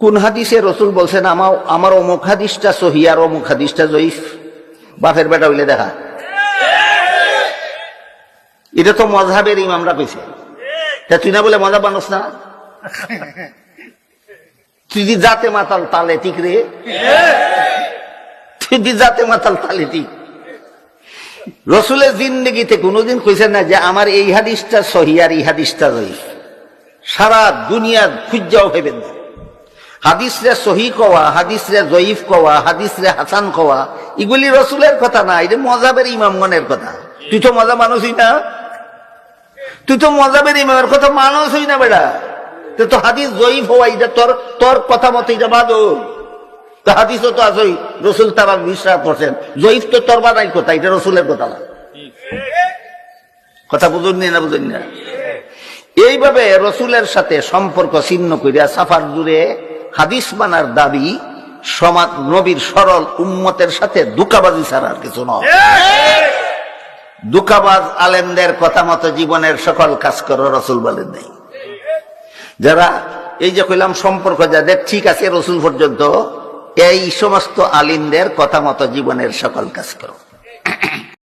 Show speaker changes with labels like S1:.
S1: কোন হাদিসে রসুল বলছেন, আমার আমার অমুক হাদিসটা সহি আর অমুক হাদিসটা জয়ীফ। বাপের বেটা হইলে দেখা। এটা তো মজহাবের ইমামরা কইছে। তা তুই না বলে মজা বানস না? তুই দি জাতে মাতাল তালে ঠিক রে? তুই দি জাতে মাতাল তালে ঠিক। রসুলের জিন্দগিতে কোনোদিন কইছেন না যে, আমার এই হাদিসটা সহি আর এই হাদিসটা জয়ীফ। সারা দুনিয়া খুঁজাও ভেবেন না। হাদিসরে সহি কওয়া, হাদিসরে জয়ীফ কওয়া, হাদিসরে হাসান কওয়া, এগুলি রসুলের কথা না, এটা মজাবের ইমামগণের কথা। তুই তো মজা মানুষই না। তুই তো মজাবের ইমামের কথা মানুষই না বেড়া তো হাদিস জয়ীফ হওয়া, এটা তোর তোর কথা মতো এটা বাদো তো হাদিসও তো আসই রসুল তারা বিশ্বাস করছেন। জয়ীফ তো তোর বাদাই কথা, এটা রসুলের কথা না। কথা বুঝুন না বুঝুন না? এইভাবে রসুলের সাথে সম্পর্ক ছিন্ন করিয়া সাফার দূরে হাদিস মানার দাবি, সমাজ নবীর সরল উম্মতের সাথে দুকাবাজি ছাড়া আর কিছু নয়। দুকাবাজ আলেমদের কথা মতো জীবনের সকল কাজ করো, রসুল বলেন নেই। যারা, এই যে কইলাম সম্পর্ক যাদের ঠিক আছে, রসুল পর্যন্ত, এই সমস্ত আলিমদের কথা মতো জীবনের সকল কাজ করো।